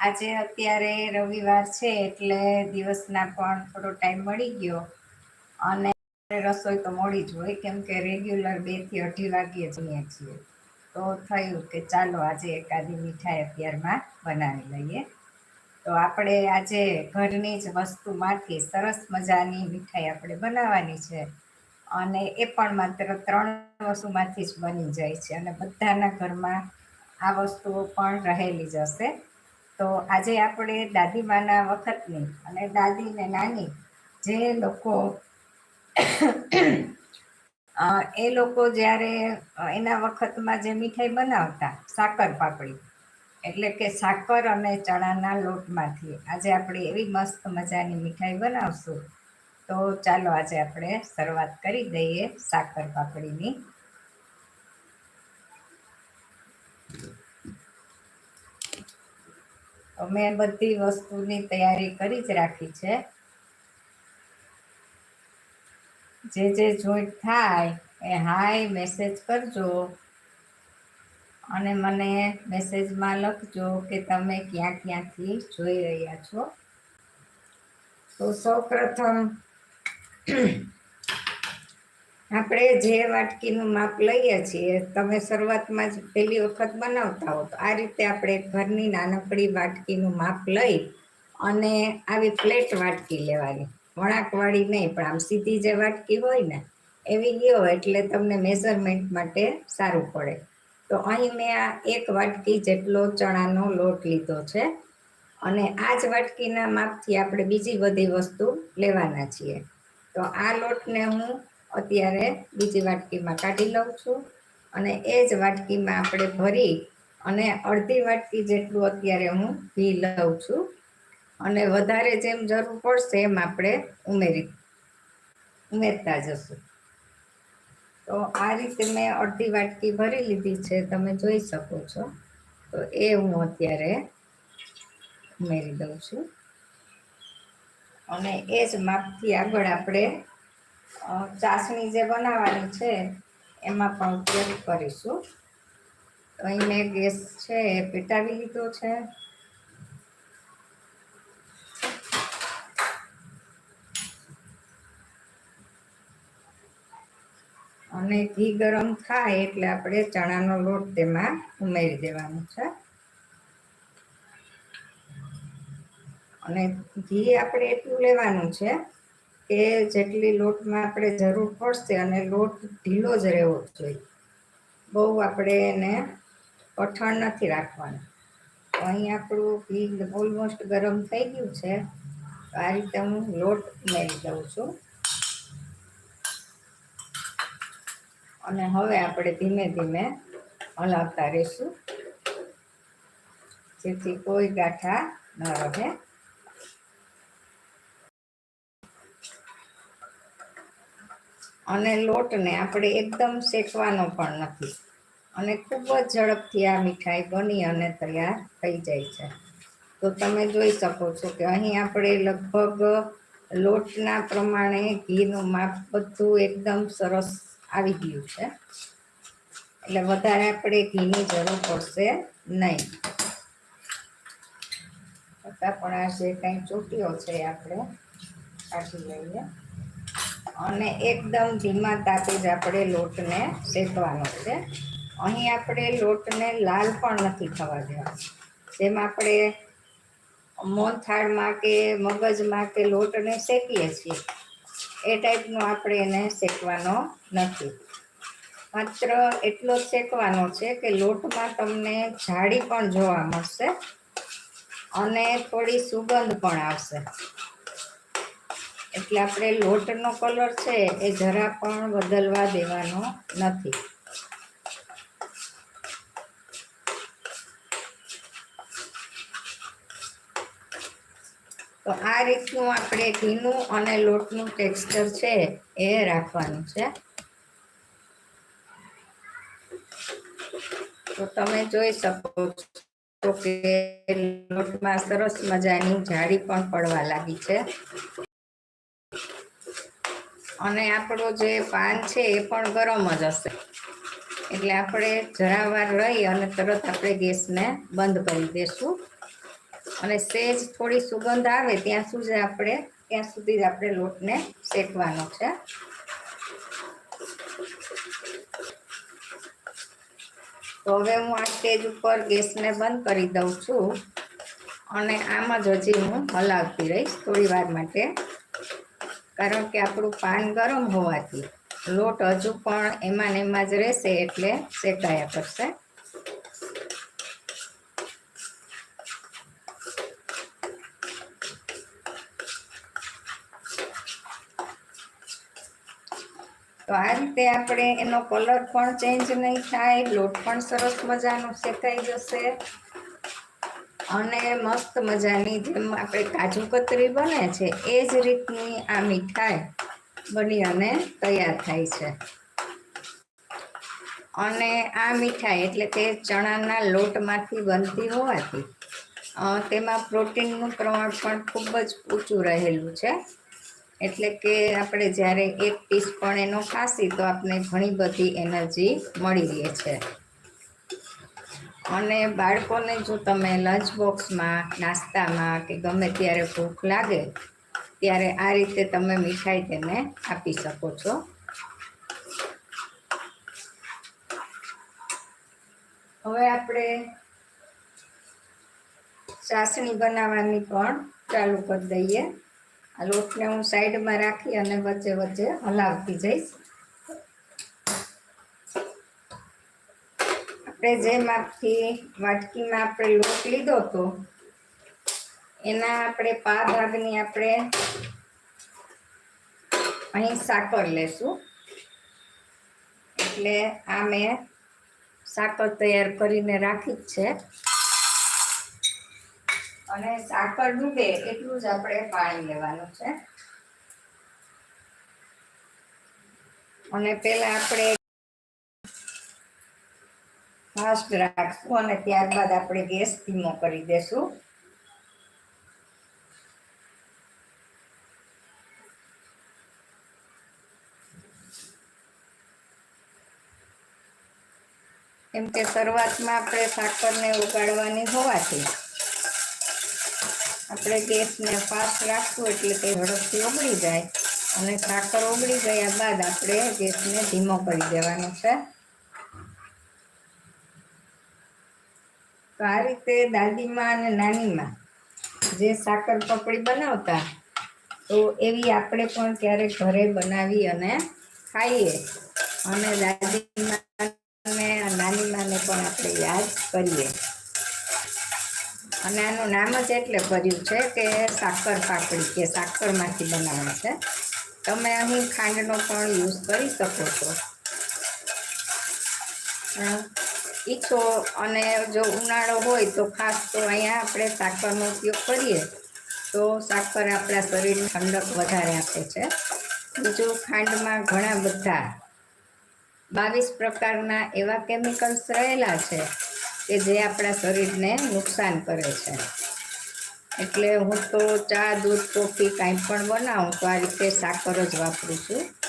આજે અત્યારે રવિવાર છે એટલે દિવસના પણ થોડો ટાઈમ મળી ગયો. અને રસોઈ તો મોડી જ હોય, કેમ કે રેગ્યુલર બેથી અઢી વાગ્યે જઈએ છીએ. તો થયું કે ચાલો આજે એકાદી મીઠાઈ અત્યારમાં બનાવી લઈએ. તો આપણે આજે ઘરની જ વસ્તુમાંથી સરસ મજાની મીઠાઈ આપણે બનાવવાની છે. અને એ પણ માત્ર ત્રણ વસ્તુમાંથી જ બની જાય છે અને બધાના ઘરમાં આ વસ્તુઓ પણ રહેલી જ હશે. તો આજે આપણે દાદીમાના વખતની અને દાદી ને નાની જે લોકો એ લોકો જ્યારે એના વખતમાં જે મીઠાઈ બનાવતા, સાકર પાપડી, એટલે કે સાકર અને ચણાના લોટમાંથી. આજે આપણે એવી મસ્ત મજાની મીઠાઈ બનાવશું. તો ચાલો આજે આપણે શરૂઆત કરી દઈએ સાકર પાપડીની. તો મેં બધી વસ્તુની તૈયારી કરી જ રાખી છે. જે જે જોઈન્ટ થાય એ હાય મેસેજ કરજો અને મને મેસેજમાં લખજો કે તમે ક્યાં ક્યાંથી જોઈ રહ્યા છો. તો સૌ પ્રથમ આપણે જે વાટકીનું માપ લઈએ છીએ, તમે શરૂઆતમાં જ પહેલી વખત બનાવતા હો, તો આ રીતે આપણે ઘરની નાનકડી વાટકીનું માપ લઈ અને આવી ફ્લેટ વાટકી લેવાની. વળાંકવાળી નહીં, પણ આમ સીધી જે વાટકી હોય ને, એવી લ્યો એટલે તમને મેઝરમેન્ટ માટે સારું પડે. તો અહીં મેં આ એક વાટકી જેટલો ચણાનો લોટ લીધો છે અને આ જ વાટકીના માપથી આપણે બીજી બધી વસ્તુ લેવાના છીએ. તો આ લોટને હું અત્યારે બીજી વાટકીમાં કાઢી લઉં છું અને એ જ વાટકીમાં આપણે ભરી અને અડધી વાટકી જેટલું અત્યારે હું ઘી લઉં છું અને વધારે જેમ જરૂર પડશે એમ આપણે ઉમેરી ઉમેરતા જશું. તો આ રીતે મેં અડધી વાટકી ભરી લીધી છે, તમે જોઈ શકો છો. તો એ હું અત્યારે ઉમેરી દઉં છું. અને એ જ માપથી આગળ આપણે ચાસણી જે બનાવવાની છે, એમાં પણ ઉપયોગ કરીશું. તો અહીં મેં ગેસ છે, એ પેટાવી લીધો છે. અને ઘી ગરમ થાય એટલે આપણે ચણાનો લોટ તેમાં ઉમેરી દેવાનો છે. અને ઘી આપણે એટલું લેવાનું છે કે જેટલી લોટમાં આપણે જરૂર પડશે અને લોટ ઢીલો જ રહેવો જોઈએ. બહુ આપણે એને કઠણ નથી રાખવાનું. અહીં આપણું ઘી ઓલમોસ્ટ ગરમ થઈ ગયું છે. આ રીતે હું લોટ ઉમેરી દઉં છું. અને હવે આપણે ધીમે ધીમે હલાવતા રહીશું. જેથી કોઈ ગાંઠા ન રહે. અને લોટને આપણે એકદમ શેકવાનો પણ નથી. અને ખૂબ જ ઝડપથી આ મીઠાઈ બની અને તૈયાર થઈ જાય છે. તો તમે જોઈ શકો છો કે અહીં આપણે લગભગ લોટના પ્રમાણે ઘીનું માપ બધું એકદમ સરસ આવી ગયું છે. એટલે વધારે આપણે ઘીની જરૂર પડશે નહીં. છતાં પણ આ જે કંઈ ચોટીઓ છે આપણે કાઢી લઈએ. અને એકદમ ધીમા તાપે જ આપણે લોટને શેકવાનો છે. અહીં આપણે લોટને લાલ પણ નથી થવા દેવા. જેમ આપણે મોનથાળમાં કે મગજમાં કે લોટને શેકીએ છીએ, એ ટાઈપનો આપણે એને શેકવાનો નથી. માત્ર એટલો શેકવાનો છે કે લોટમાં તમને જાડી પણ જોવા મળશે અને થોડી સુગંધ પણ આવશે. એટલે આપણે લોટનો કલર છે એ જરા પણ બદલવા દેવાનો નથી. તો આ રીતનું આપણે ઘીનું અને લોટનું ટેક્સચર છે એ રાખવાનું છે. તો તમે જોઈ શકો છો કે લોટમાં સરસ મજાની જાળી પણ પડવા લાગી છે. અને આપણો જે પાન છે એ પણ ગરમ જ હશે. એટલે આપણે જરા વાર રહી અને તરત આપણે ગેસને બંધ કરી દઈશું અને સેજ થોડી સુગંધ આવે ત્યાં સુધી આપણે, ત્યાં સુધી જ આપણે લોટને શેકવાનો છે. તો હવે હું આ સ્ટેજ ઉપર ગેસને બંધ કરી દઉં છું. અને આમ જ હજી હું હલાવતી રહીશ થોડી વાર માટે. કારણ કે આપણું પાન ગરમ હોવાથી. લોટ હજુ પણ એમાં ને એમાં જ રહેશે એટલે શેકાયા કરશે. તો આ રીતે આપણે એનો કલર પણ ચેન્જ નહીં થાય, લોટ પણ સરસ મજાનો શેકાઈ જશે. અને મસ્ત મજાની જેમ આપણે કાજુ કતરી બને છે, એ જ રીતની આ મીઠાઈ બની અને તૈયાર થાય છે. અને આ મીઠાઈ એટલે કે ચણાના લોટમાંથી બનતી હોવાથી તેમાં પ્રોટીનનું પ્રમાણ પણ ખૂબ જ ઊંચું રહેલું છે. એટલે કે આપણે જ્યારે એક પીસ પણ એનો ખાસી તો આપણે ઘણી બધી એનર્જી મળી રહે છે. અને બાળકોને જો તમે લંચ બોક્સમાં નાસ્તામાં કે ગમે ત્યારે ભૂખ લાગે, ત્યારે આ રીતે તમે મીઠાઈ તેને આપી શકો છો. હવે આપણે ચાસણી બનાવવાની પણ ચાલુ કરી દઈએ. આ લોટને હું સાઈડમાં રાખી અને વચ્ચે વચ્ચે હલાવતી જઈશ. આપણે જે માપથી વાટકીમાં આપણે લોટ લીધો હતો, એના આપણે પા ભાગની આપણે અહીં સાકર લેશું. એટલે આ મેં સાકર તૈયાર કરીને રાખી જ છે. અને સાકર ડૂબે એટલું જ આપણે પાણી લેવાનું છે. અને પેલા આપણે ફાસ્ટ રાખશું અને ત્યારબાદ આપણે ગેસ ધીમો કરી દેશું. કેમ કે શરૂઆતમાં આપણે સાકરને ઉગાડવાની હોવાથી આપણે ગેસને ફાસ્ટ રાખવું એટલે કે ઝડપથી ઓગળી જાય. અને સાકર ઓગળી ગયા બાદ આપણે ગેસને ધીમો કરી દેવાનો છે. તો આ રીતે દાદીમાં અને નાનીમાં જે સાકર પકડી બનાવતા, તો એવી આપણે પણ ક્યારેક ઘરે બનાવી અને ખાઈએ. અને દાદીમાં અને નાનીમાને પણ આપણે યાદ કરીએ. અને આનું નામ જ એટલે કર્યું છે કે સાકર પાપડી, કે સાકરમાંથી બનાવે છે. તમે અહીં ખાંડનો પણ યુઝ કરી શકો છો. ઈચ્છો અને જો ઉનાળો હોય તો ખાસ તો અહીંયા આપણે સાકરનો ઉપયોગ કરીએ. તો સાકર આપણા શરીરને ઠંડક વધારે આપે છે. બીજું ખાંડમાં ઘણા બધા બાવીસ પ્રકારના એવા કેમિકલ્સ રહેલા છે કે જે આપણા શરીરને નુકસાન કરે છે. એટલે હું તો ચા, દૂધ, કોફી કાંઈ પણ બનાવું તો આ રીતે સાકર જ વાપરું છું.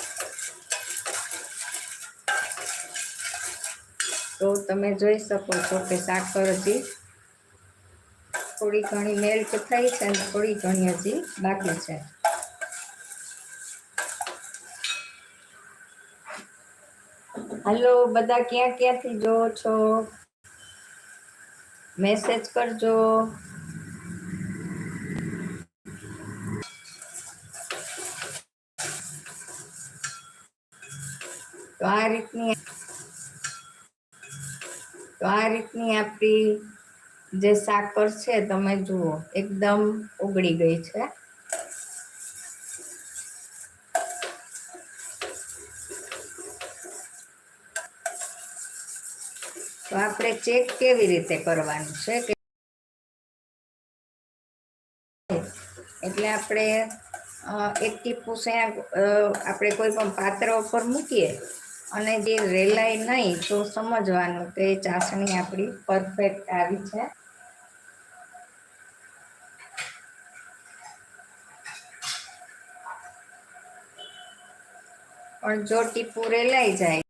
તો તમે જોઈ શકો છો કે સાકર હજી થોડી ઘણી મેલ્ટ થઈ છે અને થોડી ઘણી હજી બાકી છે. હલો, બધા ક્યાં ક્યાંથી જોવો છો? મેસેજ કરજો. તો આ રીતની તો આ રીતની આપણી જે સાકર છે, તમે જુઓ, એકદમ ઉગડી ગઈ છે. તો આપણે ચેક કેવી રીતે કરવાનું છે કે એટલે આપણે એક ટીપું આપણે કોઈ પણ પાત્ર ઉપર મૂકીએ અને જે રેલાય નહીં તો સમજવાનું કે ચાસણી આપણી પરફેક્ટ આવી છે. પણ જો ટીપું રેલાઈ જાય,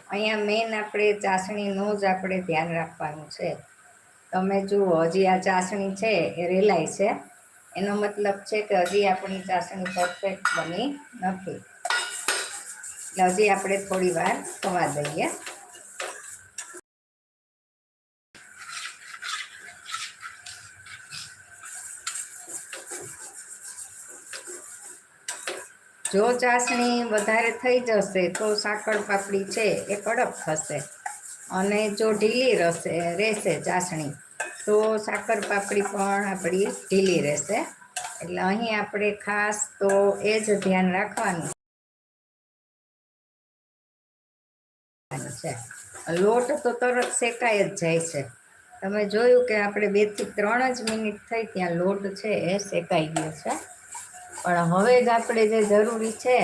અહીંયા મેન આપણે ચાસણીનું જ આપણે ધ્યાન રાખવાનું છે. તમે જુઓ, હજી આ ચાસણી છે, એ રેલાય છે. એનો મતલબ છે કે હજી આપણી ચાસણી પરફેક્ટ બની નથી. એટલે હજી આપણે થોડી વાર થવા દઈએ. જો ચાસણી વધારે થઈ જશે તો સાકર પાપડી છે એ કડક થશે અને જો ઢીલી રહેશે રહેશે ચાસણી, તો સાકર પાપડી પણ આપણી ઢીલી રહેશે. એટલે અહીં આપણે ખાસ તો એ જ ધ્યાન રાખવાનું છે. લોટ તો તરત શેકાઈ જ જાય છે. તમે જોયું કે આપણે બેથી ત્રણ જ મિનિટ થઈ ત્યાં લોટ છે એ શેકાઈ ગયો છે. પણ હવે જ આપણે જે જરૂરી છે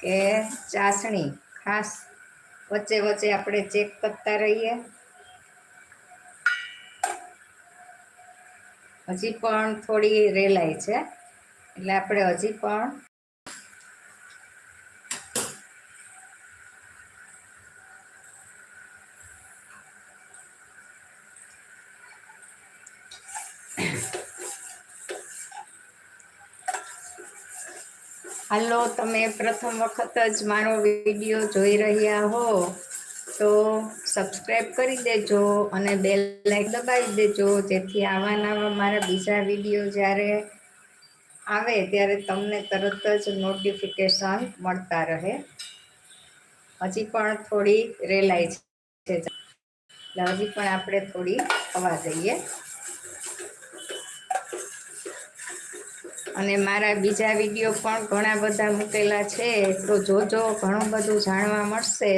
કે ચાસણી ખાસ વચ્ચે વચ્ચે આપણે ચેક કરતા રહીએ. હજી પણ થોડી રેલાય છે. એટલે આપણે હજી પણ હાલો, તમે પ્રથમ વખત જ મારો વીડિયો જોઈ રહ્યા હો, તો સબસ્ક્રાઈબ કરી દેજો અને બેલ લાઈક દબાવી દેજો, જેથી આવા નવા મારા બીજા વીડિયો જ્યારે આવે ત્યારે તમને તરત જ નોટિફિકેશન મળતા રહે. હજી પણ થોડી રેલાઈ છે. હજી પણ આપણે થોડી હવા દઈએ. અને મારા બીજા વીડિયો પણ ઘણા બધા મૂકેલા છે, તો જોજો, ઘણું બધું જાણવા મળશે.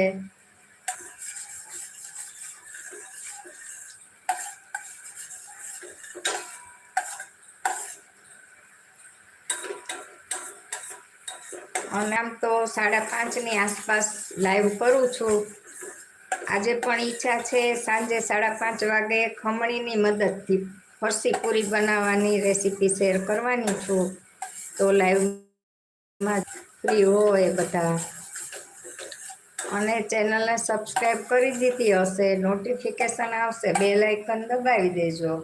અને આમ તો સાડા પાંચની આસપાસ લાઈવ કરું છું. આજે પણ ઈચ્છા છે સાંજે સાડા પાંચ વાગે ખમણીની મદદથી ફરસી પૂરી બનાવવાની રેસીપી શેર કરવાની છું. તો લાઈવમાં ફ્રી હોય બધા. અને ચેનલને સબસ્ક્રાઈબ કરી દીધી હશે, નોટિફિકેશન આવશે, બે લાઇકન દબાવી દેજો.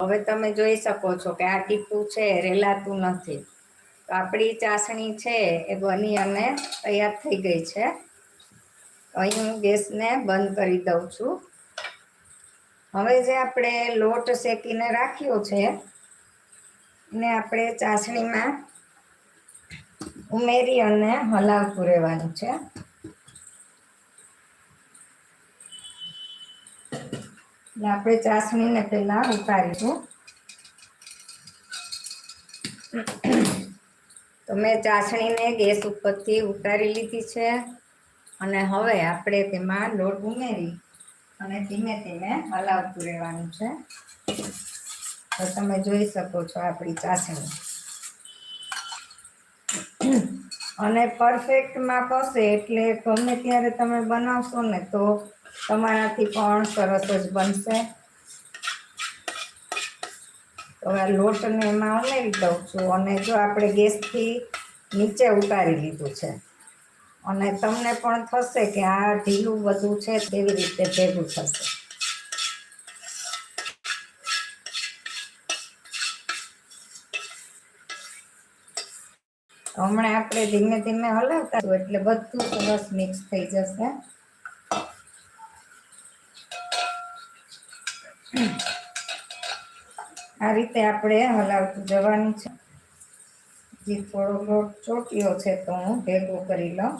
હવે તમે જોઈ શકો છો કે આ ટીપું છે, રેલાતું નથી. તો આપણી ચાસણી છે, એ બની અને તૈયાર થઈ ગઈ છે. અહીં હું ગેસને બંધ કરી દઉં છું. હવે જે આપણે લોટ શેકીને રાખ્યો છે, એને આપણે ચાસણીમાં ઉમેરી અને હલાવતું રહેવાનું છે. આપણે ચાસણીને પહેલા ઉતારીશું. તો મેં ચાસણીને ગેસ ઉપરથી ઉતારી લીધી છે અને હવે આપણે તેમાં લોટ ઉમેરી અને ધીમે ધીમે હલાવતું રહેવાનું છે. તો તમે જોઈ શકો છો આપણી ચાસણી. અને પરફેક્ટ માપ હશે એટલે ગમે ત્યારે તમે બનાવશો ને તો તમારાથી પણ સરસ જ બનશે. તો હવે લોટને એમાં ઉમેરી દઉં છું અને જો આપણે ગેસથી નીચે ઉતારી લીધું છે. અને તમને પણ થશે કે આ ઢીલું બધું છે, તેવી રીતે ભેગું થશે. હમણાં આપણે ધીમે ધીમે હલાવતા એટલે બધું સરસ મિક્સ થઈ જશે. આ રીતે આપણે હલાવતું જવાનું છે. જે થોડો લોટ ચોટ્યો છે તો હું ભેગો કરી લઉં.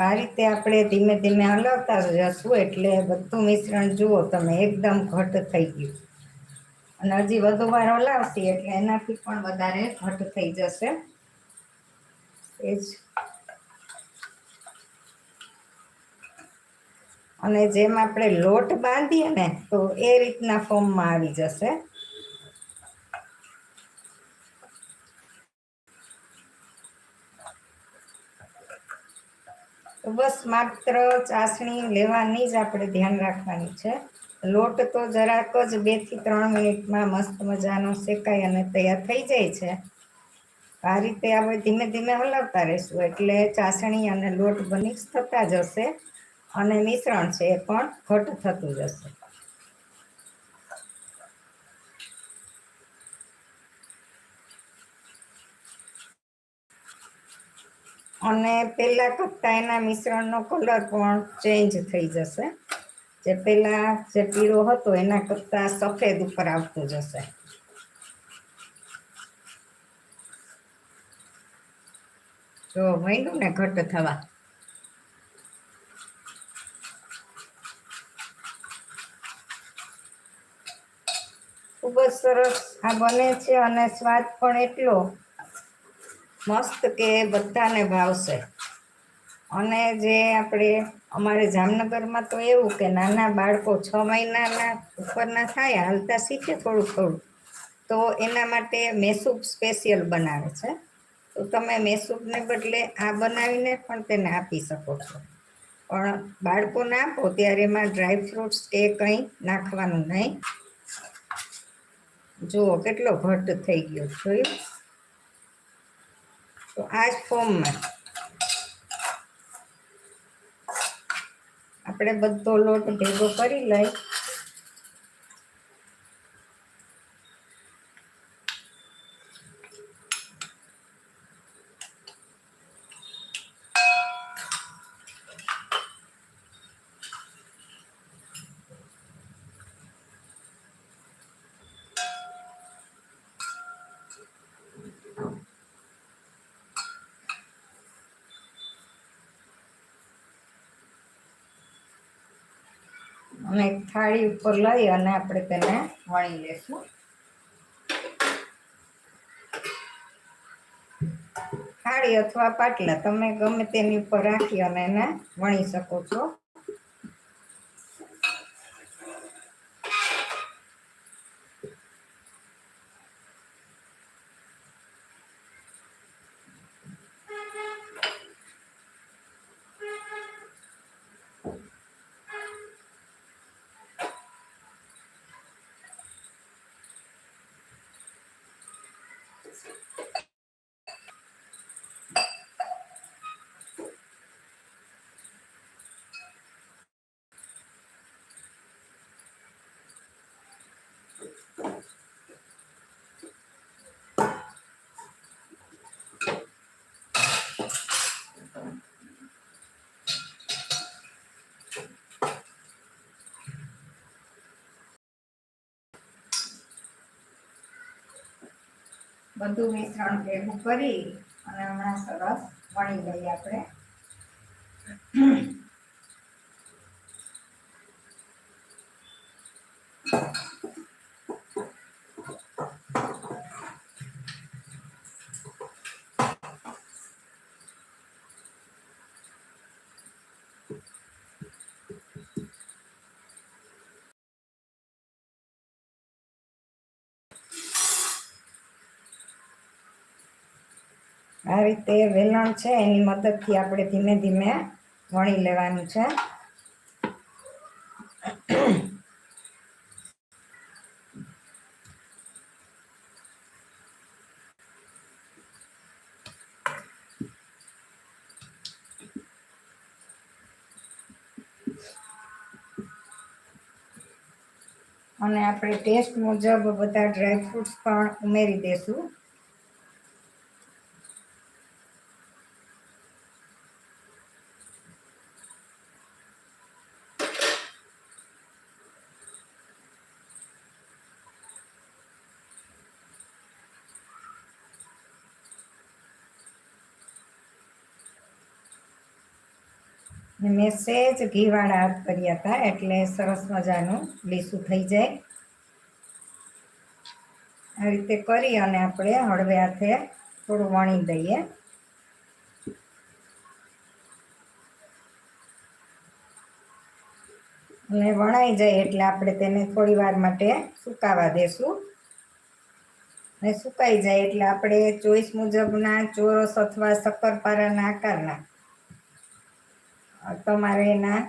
આ રીતે આપણે ધીમે ધીમે હલાવતા જશું એટલે બધું મિશ્રણ જુઓ તમે, એકદમ ઘટ થઈ ગયું. અને હજી વધુ વાર હલાવશી એટલે એનાથી પણ વધારે ઘટ થઈ જશે. એ જ. અને જેમ આપણે લોટ બાંધીએ ને, તો એ રીતના ફોર્મમાં આવી જશે તો માત્ર ચાસણી લેવાની જ આપણે ધ્યાન રાખવાની છે. લોટ તો જરાક જ બેથી ત્રણ મિનિટમાં મસ્ત મજાનો શેકાય અને તૈયાર થઈ જાય છે. આ રીતે આપણે ધીમે ધીમે હલાવતા રહીશું એટલે ચાસણી અને લોટ બની થતા જશે અને મિશ્રણ છે એ પણ ઘટ થતું જશે. અને પહેલાં કરતાં એના મિશ્રણનો કલર પણ ચેન્જ થઈ જશે. જે પહેલાં જે પીળો હતો, એના કરતાં સફેદ ઉપર આવતું જશે. જો માંડ્યું ને ઘટ થવા. ખૂબ જ સરસ આ બને છે અને સ્વાદ પણ એટલો મસ્ત કે બધાને ભાવશે. અને જે આપણે અમારે જામનગરમાં તો એવું કે નાના બાળકો છ મહિનાના ઉપરના થાય, હાલતા શીખે થોડું થોડું. તો એના માટે મેસૂબ સ્પેશિયલ બનાવે છે. તો તમે મેસૂબને બદલે આ બનાવીને પણ તેને આપી શકો છો. પણ બાળકોને આપો ત્યારે એમાં ડ્રાય ફ્રૂટ્સ કે કંઈ નાખવાનું નહીં. જુઓ કેટલો ઘટ થઈ ગયો, જોયું? તો આ જ ફોર્મમાં. આપણે બધો લોટ ભેગો કરી લઈ. અને એક થાળી ઉપર લઈ અને આપણે તેને વણી લેશું. થાળી અથવા પાટલા, તમે ગમે તેની ઉપર રાખી અને એને વણી શકો છો. બધું મિશ્રણ ભેગું કરી અને હમણાં સરસ વણી લઈએ આપણે. આ રીતે વેલણ છે, એની મદદથી આપણે ધીમે ધીમે વણી લેવાનું છે. અને આપણે ટેસ્ટ મુજબ બધા ડ્રાયફ્રૂટ્સ પણ ઉમેરી દેશું. મેં સહેજ ઘીવાળા હાથ કર્યા હતા એટલે સરસ મજાનું લીસું થઈ જાય. આ રીતે કરી અને આપણે હળવે હાથે થોડું વણી દઈએ. અને વણાઈ જાય એટલે આપણે તેને થોડી વાર માટે સુકાવા દેશું. અને સુકાઈ જાય એટલે આપણે ચોઈસ મુજબના ચોરસ અથવા શક્કરપારાના આકારના તમારે એના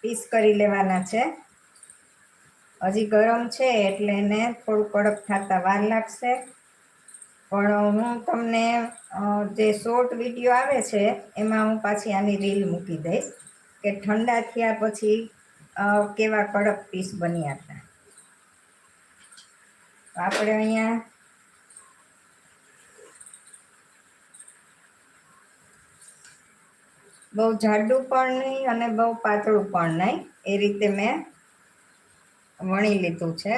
પીસ કરી લેવાના છે. હજી ગરમ છે એટલે એને થોડું કડક થતા વાર લાગશે. પણ હું તમને જે શોર્ટ વીડિયો આવે છે, એમાં હું પાછી આની રીલ મૂકી દઈશ કે ઠંડા થયા પછી કેવા કડક પીસ બન્યા હતા. આપણે અહીંયા બહુ જાડું પણ નહીં અને બહુ પાતળું પણ નહીં. એ રીતે મેં વણી લીધું છે.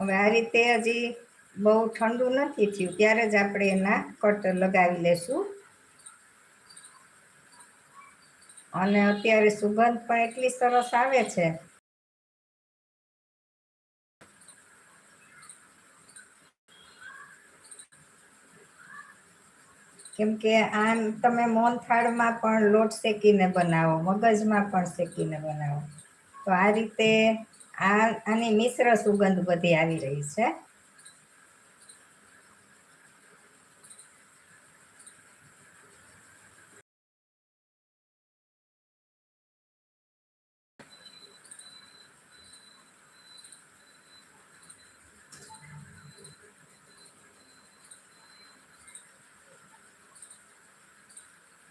હવે આ રીતે હજી બહુ ઠંડુ નથી થયું. ત્યારે જ આપણે એના કટ લગાવી લેશું. અને અત્યારે સુગંધ પણ એટલી સરસ આવે છે. કેમ કે આ તમે મોનથાળમાં પણ લોટ શેકીને બનાવો, મગજમાં પણ શેકીને બનાવો. તો આ રીતે આ, આની મિશ્ર સુગંધ બધી આવી રહી છે.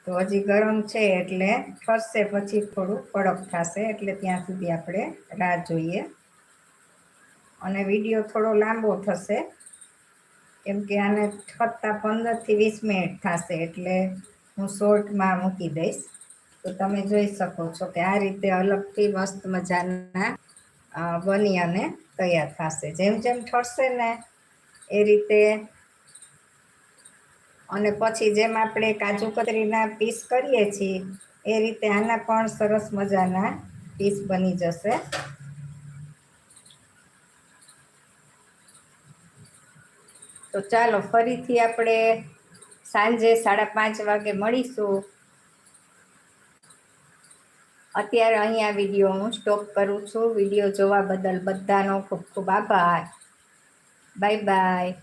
તો હજી ગરમ છે એટલે ઠરશે પછી થોડું કડક થશે એટલે ત્યાં સુધી આપણે રાહ જોઈએ. અને વીડિયો થોડો લાંબો થશે, કેમ કે આને ઠરતા પંદરથી વીસ મિનિટ થશે એટલે હું શોર્ટમાં મૂકી દઈશ. તો તમે જોઈ શકો છો કે આ રીતે અલગથી મસ્ત મજાના બની અને તૈયાર થશે. જેમ જેમ ઠરશે ને એ રીતે અને પછી જેમ આપણે કાજુ કતરીના પીસ કરીએ છીએ, એ રીતે આના પણ સરસ મજાના પીસ બની જશે. તો ચાલો, ફરીથી આપણે સાંજે સાડા પાંચ વાગે મળીશું. અત્યારે અહીંયા વીડિયો હું સ્ટોપ કરું છું. વીડિયો જોવા બદલ બધાનો ખૂબ ખૂબ આભાર. Bye bye.